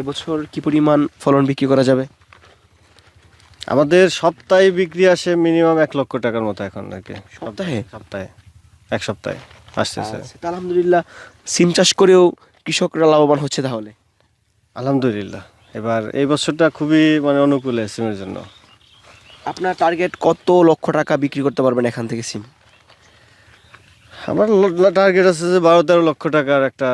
এবছর কি পরিমাণ ফলন বিক্রি করা যাবে? আমাদের সপ্তাহে বিক্রি আসে মিনিমাম এক লক্ষ টাকার মতো এখন আর কি সপ্তাহে? সপ্তাহে। এক সপ্তাহে। আসতেছে আচ্ছা, আলহামদুলিল্লাহ সিম চাষ করেও কৃষকরা লাভবান হচ্ছে তাহলে? আলহামদুলিল্লাহ। এবার এই বছরটা খুবই মানে অনুকূল সিমের জন্য। আপনার টার্গেট কত লক্ষ টাকা বিক্রি করতে পারবেন এখান থেকে সিম? আমার টার্গেট আছে যে বারো তেরো লক্ষ টাকার একটা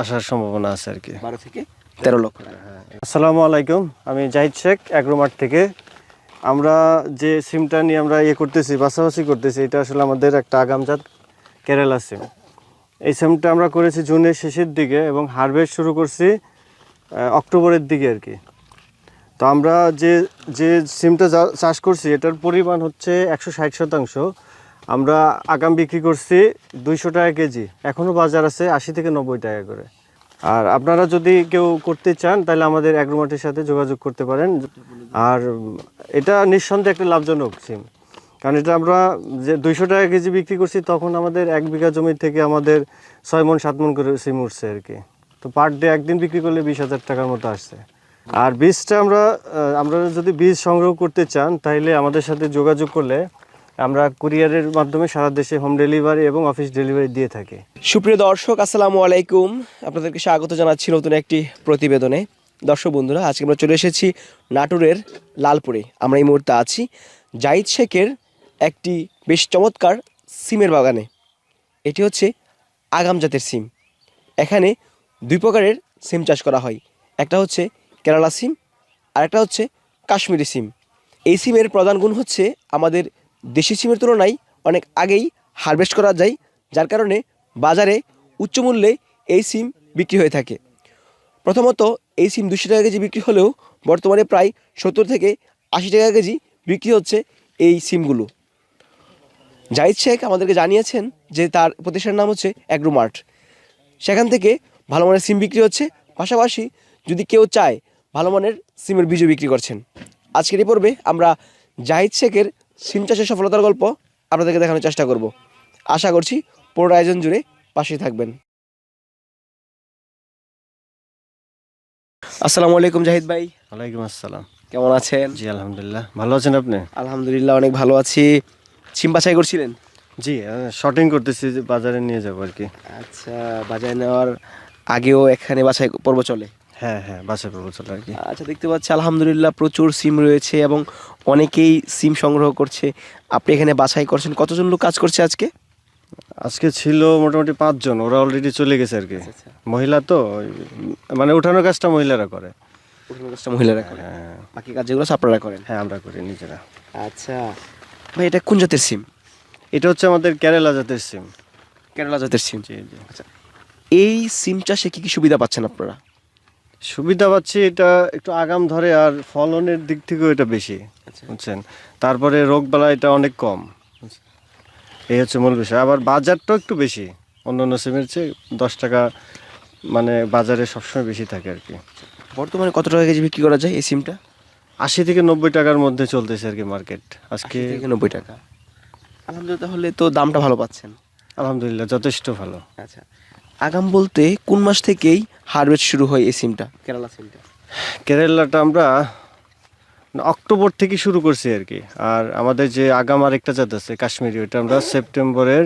আসার সম্ভাবনা আছে আর কি। বারো থেকে? তেরো লক্ষ টাকা। আসসালামু আলাইকুম, আমি জাহিদ শেখ অ্যাগ্রোমার্ট থেকে। আমরা যে সিমটা নিয়ে আমরা ইয়ে করতেছি পাশাপাশি করতেছি, এটা আসলে আমাদের একটা আগামজাত কেরালা সিম। এই সিমটা আমরা করেছি জুনের শেষের দিকে এবং হারভেস্ট শুরু করছি অক্টোবরের দিকে আর কি। তো আমরা যে যে সিমটা চাষ করছি, এটার পরিমাণ হচ্ছে একশো ষাট শতাংশ। আমরা আগাম বিক্রি করছি দুইশো টাকা কেজি এখনও বাজার আছে আশি থেকে নব্বই টাকা করে। আর আপনারা যদি কেউ করতে চান, তাহলে আমাদের অ্যাগ্রোমার্টের সাথে যোগাযোগ করতে পারেন। আর এটা নিঃসন্দেহে একটা লাভজনক সিম কারণ এটা আমরা যে দুইশো টাকা কেজি বিক্রি করছি, তখন আমাদের এক বিঘা জমি থেকে আমাদের ছয় মন, সাত মন করে সিম উঠছে আর কি। তো পার ডে একদিন বিক্রি করলে বিশ হাজার টাকার মতো আসছে। আর বীজটা আমরা আমরা যদি বীজ সংগ্রহ করতে চান, তাহলে আমাদের সাথে যোগাযোগ করলে আমরা কুরিয়ারের মাধ্যমে সারা দেশে হোম ডেলিভারি এবং অফিস ডেলিভারি দিয়ে থাকি। সুপ্রিয় দর্শক, আসসালামু আলাইকুম। আপনাদেরকে স্বাগত জানাচ্ছি নতুন একটি প্রতিবেদনে। দর্শক বন্ধুরা, আজকে আমরা চলে এসেছি নাটোরের লালপুরে। আমরা এই মুহূর্তে আছি জাহিদ শেখের একটি বেশ চমৎকার সিমের বাগানে। এটি হচ্ছে আগাম জাতের সিম। এখানে দুই প্রকারের সিম চাষ করা হয়। একটা হচ্ছে কেরালা সিম আর একটা হচ্ছে কাশ্মীরি সিম। এই সিমের প্রধান গুণ হচ্ছে আমাদের দেশি সিমের তুলনায় অনেক আগেই হারভেস্ট করা যায়, যার কারণে বাজারে উচ্চ মূল্যে এই সিম বিক্রি হয়ে থাকে। প্রথমত, এই সিম দুশো টাকা কেজি বিক্রি হলেও বর্তমানে প্রায় সত্তর থেকে আশি টাকা কেজি বিক্রি হচ্ছে এই সিমগুলো। জাহিদ শেখ আমাদেরকে জানিয়েছেন যে তার প্রতিষ্ঠানের নাম হচ্ছে অ্যাগ্রোমার্ট। সেখান থেকে ভালো মানের সিম বিক্রি হচ্ছে, পাশাপাশি যদি কেউ চায় ভালো মানের সিমের বীজও বিক্রি করছেন। আজকের এই পর্বে আমরা জাহিদ শেখের সিম চাষের সফলতার গল্প আপনাদেরকে দেখানোর চেষ্টা করব। আশা করছি পুরো আয়োজন জুড়ে পাশেই থাকবেন। আসসালামু আলাইকুম জাহিদ ভাই। ওয়ালাইকুম আসসালাম। কেমন আছেন? জি আলহামদুলিল্লাহ। ভালো আছেন আপনি? আলহামদুলিল্লাহ অনেক ভালো আছি। সিম বাছাই করছিলেন? জি শর্টিং করতেছি যে বাজারে নিয়ে যাব আর কি। আচ্ছা বাজারে নেওয়ার আগেও এখানে বাছাই পর্ব চলে। হ্যাঁ হ্যাঁ বাসা পাবো আর কি। আচ্ছা দেখতে পাচ্ছি আলহামদুলিল্লাহ প্রচুর সিম রয়েছে এবং অনেকেই সিম সংগ্রহ করছে। আপনি এখানে বাছাই করছেন। কতজন লোক কাজ করছে আজকে? আজকে ছিল মোটামুটি পাঁচজন ওরা অলরেডি চলে গেছে আর কি। আচ্ছা। মহিলা তো মানে উঠানোর কাজটা মহিলারা করে। উঠানোর কাজটা মহিলারা করে। হ্যাঁ বাকি কাজ যেগুলো আছে আপনারা করেন? হ্যাঁ আমরা করি নিজেরা। আচ্ছা। ভাই এটা কোন জাতের সিম? এটা হচ্ছে আমাদের কেরালা জাতের সিম। কেরালা জাতের সিম। জি জি। এই সিম চাষে কি কি সুবিধা পাচ্ছেন আপনারা? সুবিধা পাচ্ছি এটা একটু আগাম ধরে আর ফলনের দিক থেকেও এটা বেশি আচ্ছা। বুঝছেন? তারপরে রোগবালা এটা অনেক কম। এই হচ্ছে মূল বিষয়। আবার বাজারটাও একটু বেশি অন্য অন্য সিমের চেয়ে দশ টাকা মানে বাজারে সবসময় বেশি থাকে আর কি। বর্তমানে কত টাকা কেজি বিক্রি করা যায় এই সিমটা? আশি থেকে নব্বই টাকার মধ্যে চলতেছে আর কি মার্কেট। আজকে নব্বই টাকা। আলহামদুলিল্লাহ তাহলে তো দামটা ভালো পাচ্ছেন। আলহামদুলিল্লাহ যথেষ্ট ভালো। আচ্ছা। আগাম বলতে কোন মাস থেকেই হারভেস্ট শুরু হয় এই সিমটা? কেরালা সিমটা। কেরালাটা আমরা অক্টোবর থেকে শুরু করছি আর কি। আর আমাদের যে আগাম আরেকটা জাত আছে কাশ্মীরি ওটা আমরা সেপ্টেম্বরের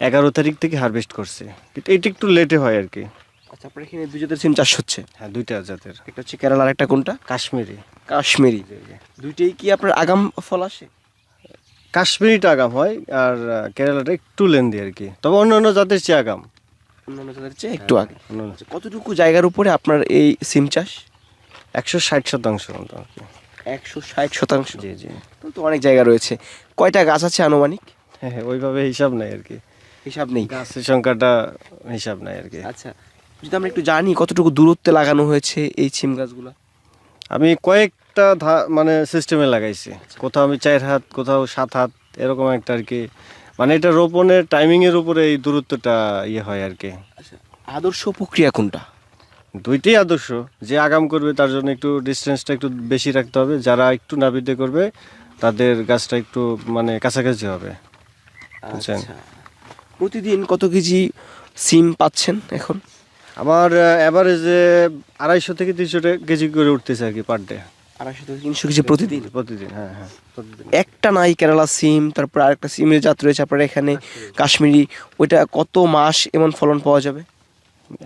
এগারো তারিখ থেকে হারভেস্ট করছি। কিন্তু এটা একটু লেটে হয় আর কি। আচ্ছা আপনার এখানে দুই জাতের সিম চাষ হচ্ছে? হ্যাঁ দুইটা জাতের। একটা হচ্ছে কেরালা আর একটা কোনটা? কাশ্মীরি। কাশ্মীরি। দুইটাই কি আপনার আগাম ফল আসে? কাশ্মীরিটা আগাম হয় আর কেরালাটা একটু লেন্দি আর কি। তবে অন্য অন্য জাতের চেয়ে আগাম। অন্যান্য চেয়ে একটু আগে। আচ্ছা, কতটুকু জায়গার উপরে আপনার এই সিম চাষ? একশো ষাট শতাংশ মতো একশো ষাট শতাংশ। জি জি। তো অনেক জায়গা রয়েছে। কয়টা গাছ আছে আনুমানিক? হ্যাঁ হ্যাঁ ওইভাবে হিসাব নাই আর কি। হিসাব নেই। গাছের সংখ্যাটা হিসাব নাই আর কি। আচ্ছা যদি আমরা একটু জানি কতটুকু দূরত্বে লাগানো হয়েছে এই সিম গাছগুলো? আমি কয়েকটা ধা- মানে সিস্টেমে লাগাইছি। কোথাও আমি চার হাত কোথাও সাত হাত এরকম একটা আর কি মানে এটা রোপণের টাইমিংয়ের উপরে এই দূরত্বটা ইয়ে হয় আর কি। আচ্ছা আদর্শ প্রক্রিয়া কোনটা? দুইটাই আদর্শ। যে আগাম করবে তার জন্য একটু ডিস্টেন্সটা একটু বেশি রাখতে হবে। যারা একটু নাবিতে করবে তাদের গাছটা একটু মানে কাছাকাছি হবে। বুঝছেন? আচ্ছা। প্রতিদিন কত কেজি সিম পাচ্ছেন এখন? আমার অ্যাভারেজে আড়াইশো থেকে তিনশো কেজি করে উঠতেছে আর কি পার ডে আড়াইশো থেকে তিনশো কেজি প্রতিদিন? প্রতিদিন হ্যাঁ হ্যাঁ প্রতিদিন। একটা নাই কেরালা সিম তারপর আরেকটা সিমের জাত রয়েছে আপনার এখানে কাশ্মীরি। ওইটা কত মাস এমন ফলন পাওয়া যাবে?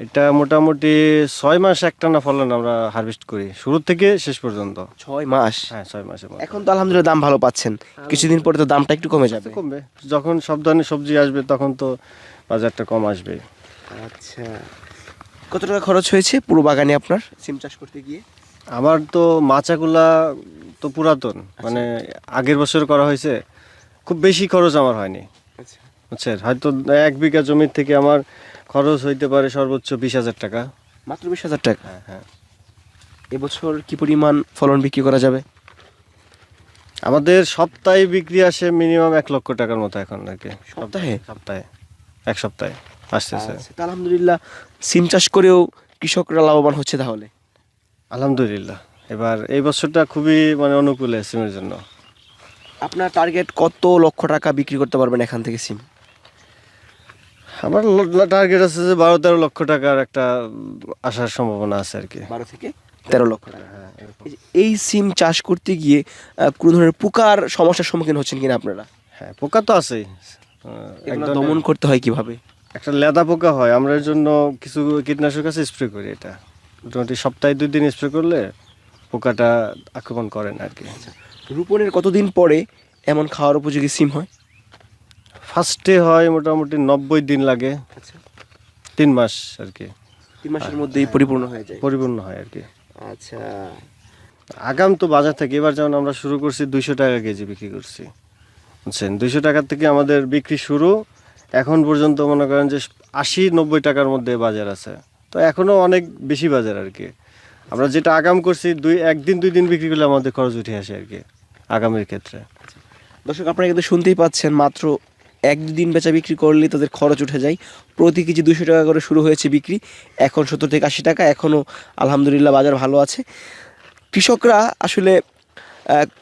এটা মোটামুটি ছয় মাস একটানা ফলন আমরা হারভেস্ট করি শুরু থেকে শেষ পর্যন্ত। ছয় মাস? হ্যাঁ ছয় মাসের মতো এখন তো আলহামদুলিল্লাহ দাম ভালো পাচ্ছেন। কিছুদিন পরে তো দামটা একটু কমে যাবে। কমবে। যখন সব ধরনের সবজি আসবে তখন তো বাজারটা কম আসবে। আচ্ছা। কত টাকা খরচ হয়েছে পুরো বাগানে আপনার সিম চাষ করতে গিয়ে? আমার তো মাচাগুলা তো পুরাতন মানে আগের বছর করা হয়েছে খুব বেশি খরচ আমার হয়নি। আচ্ছা। বুঝছেন হয়তো এক বিঘা জমির থেকে আমার খরচ হইতে পারে সর্বোচ্চ বিশ হাজার টাকা। মাত্র বিশ হাজার টাকা? হ্যাঁ হ্যাঁ। এবছর কি পরিমাণ ফলন বিক্রি করা যাবে? আমাদের সপ্তাহে বিক্রি আসে মিনিমাম এক লক্ষ টাকার মতো এখন আর কি। সপ্তাহে? সপ্তাহে এক সপ্তাহে আসতেছে। আচ্ছা, আলহামদুলিল্লাহ সিম চাষ করেও কৃষকরা লাভবান হচ্ছে তাহলে। আলহামদুলিল্লাহ। এবার এই বছরটা খুবই মানে অনুকূলে সিমের জন্য। আপনার টার্গেট কত লক্ষ টাকা বিক্রি করতে পারবেন এখান থেকে সিম? আমার টার্গেট আছে যে বারো তেরো লক্ষ টাকার একটা আসার সম্ভাবনা আছে আর কি। বারো থেকে তেরো লক্ষ টাকা। এই যে এই সিম চাষ করতে গিয়ে কোনো ধরনের পোকার সমস্যার সম্মুখীন হচ্ছেন কিনা আপনারা? হ্যাঁ পোকা তো আছেই। দমন করতে হয় কীভাবে? একটা লেদা পোকা হয় আমরা এর জন্য কিছু কীটনাশক আছে স্প্রে করি এটা। মোটামুটি সপ্তাহে দুই দিন স্প্রে করলে পোকাটা আক্রমণ করে না আর কি। রোপণের কতদিন পরে এমন খাওয়ার উপযোগী সিম হয়? ফার্স্টে হয় মোটামুটি নব্বই দিন লাগে। আচ্ছা। তিন মাস আর কি। তিন মাসের মধ্যেই পরিপূর্ণ হয়ে যায়। পরিপূর্ণ হয় আর কি। আচ্ছা। আগাম তো বাজার থেকে এবার যেমন আমরা শুরু করছি দুইশো টাকা কেজি বিক্রি করছি। বুঝছেন? দুইশো টাকার থেকে আমাদের বিক্রি শুরু। এখন পর্যন্ত মনে করেন যে আশি নব্বই টাকার মধ্যে বাজার আছে। তো এখনও অনেক বেশি বাজার আর কি। আমরা যেটা আগাম করছি, দুই, একদিন, দুই দিন বিক্রি করলে আমাদের খরচ উঠে আসে আর কি, আগামীর ক্ষেত্রে। দর্শক, আপনারা কিন্তু শুনতেই পাচ্ছেন, মাত্র এক দিন বেচা বিক্রি করলেই তাদের খরচ উঠে যায়। প্রতি কেজি দুশো টাকা করে শুরু হয়েছে বিক্রি, এখন সত্তর থেকে আশি টাকা এখনও আলহামদুলিল্লাহ বাজার ভালো আছে। কৃষকরা আসলে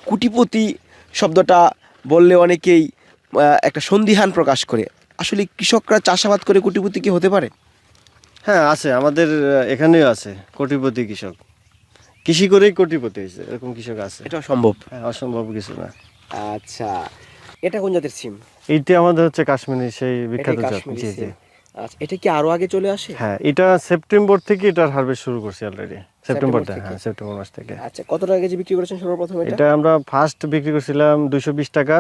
কুটিপতি শব্দটা বললে অনেকেই একটা সন্দিহান প্রকাশ করে। আসলে কৃষকরা চাষাবাদ করে কুটিপতি কি হতে পারে? হ্যাঁ আছে। আমাদের এখানেও আছে। কোটিপতি কৃষক। কৃষি করেই কোটিপতি হয়েছে এরকম কৃষক আছে। এটা সম্ভব? হ্যাঁ অসম্ভব কিছু না। আচ্ছা। এটা কোন জাতের সিম? এইটা আমাদের হচ্ছে কাশ্মীরি সেই বিখ্যাত জাত। জি জি। আচ্ছা এটা কি আরও আগে চলে আসে? হ্যাঁ এটা সেপ্টেম্বর থেকে এটার হারভেস্ট শুরু করছি অলরেডি সেপ্টেম্বর থেকে? হ্যাঁ সেপ্টেম্বর মাস থেকে। আচ্ছা কত টাকা কেজি বিক্রি করেছেন সর্বপ্রথম এটা? এটা আমরা ফার্স্ট বিক্রি করছিলাম দুইশো বিশ টাকা।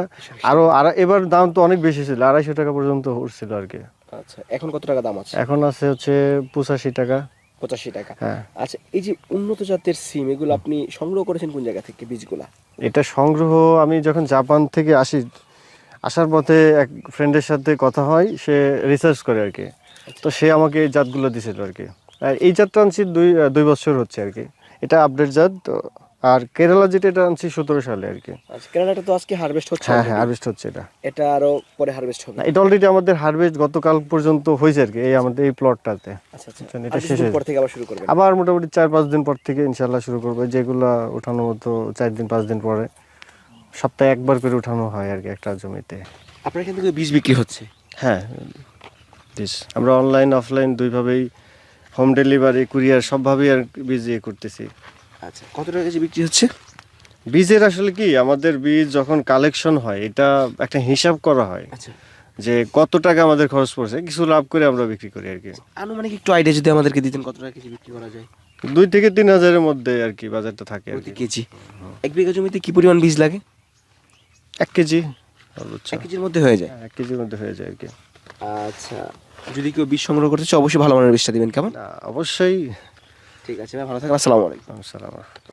আরও আর এবার দাম তো অনেক বেশি ছিল আড়াইশো টাকা পর্যন্ত উঠছিল আর কি। আচ্ছা এখন কত টাকা দাম আছে? এখন আছে হচ্ছে পঁচাশি টাকা। পঁচাশি টাকা। হ্যাঁ। আচ্ছা এই যে উন্নত জাতের সিম এগুলো আপনি সংগ্রহ করেছেন কোন জায়গা থেকে বীজগুলা? এটা সংগ্রহ আমি যখন জাপান থেকে আসি আসার পথে এক ফ্রেন্ডের সাথে কথা হয় সে রিসার্চ করে আর কি। তো সে আমাকে এই জাতগুলো দিছিল আর কি। আর এই জাতটা আনছি দুই দুই বছর হচ্ছে আর কি। এটা আপডেট জাত তো আর কেরালা যেটা এটা আনছি সতেরো সালে আর কি। কেরালাটা তো আজকে হারভেস্ট হচ্ছে হ্যাঁ হ্যাঁ হারভেস্ট হচ্ছে এটা। এটা আরও পরে হারভেস্ট হবে। না, এটা অলরেডি আমাদের হারভেস্ট গতকাল পর্যন্ত হয়েছে আর কি এই আমাদের এই প্লটটাতে আচ্ছা আচ্ছা। এটা শেষ পর থেকে আবার শুরু করবেন। আবার মোটামুটি চার পাঁচ দিন পর থেকে ইনশাল্লাহ শুরু করবে যেগুলো উঠানোর মতো চার দিন পাঁচ দিন পরে। সপ্তাহে একবার করে উঠানো হয় আর কি একটা জমিতে। আপনার এখান থেকে বীজ বিক্রি হচ্ছে? হ্যাঁ বেশ আমরা অনলাইন অফলাইন দুইভাবেই হোম ডেলিভারি কুরিয়ার সবভাবেই আর বীজ ইয়ে করতেছি। আচ্ছা কত টাকা কেজি বিক্রি হচ্ছে? বীজের আসলে কি আমাদের বীজ যখন কালেকশন হয় এটা একটা হিসাব করা হয় আচ্ছা। যে কত টাকা আমাদের খরচ পড়ছে কিছু লাভ করে আমরা বিক্রি করি আর কি। আনুমানিক একটু আইডিয়া যদি আমাদেরকে দিতেন কত টাকা কেজি বিক্রি করা যায়? দুই থেকে তিন হাজারের মধ্যে আর কি বাজারটা থাকে আর কি। কেজি। এক বিঘা জমিতে কি পরিমাণ বীজ লাগে? এক কেজি এক কেজির মধ্যে হয়ে যায়? হ্যাঁ, এক কেজির মধ্যে হয়ে যায় আর কি। আচ্ছা যদি কেউ বীজ সংগ্রহ করতে চায় অবশ্যই ভালো মানের বীজটা দিবেন কেমন? অবশ্যই ঠিক আছে ভাই ভালো থাকেন আসসালামু আলাইকুম। সালাম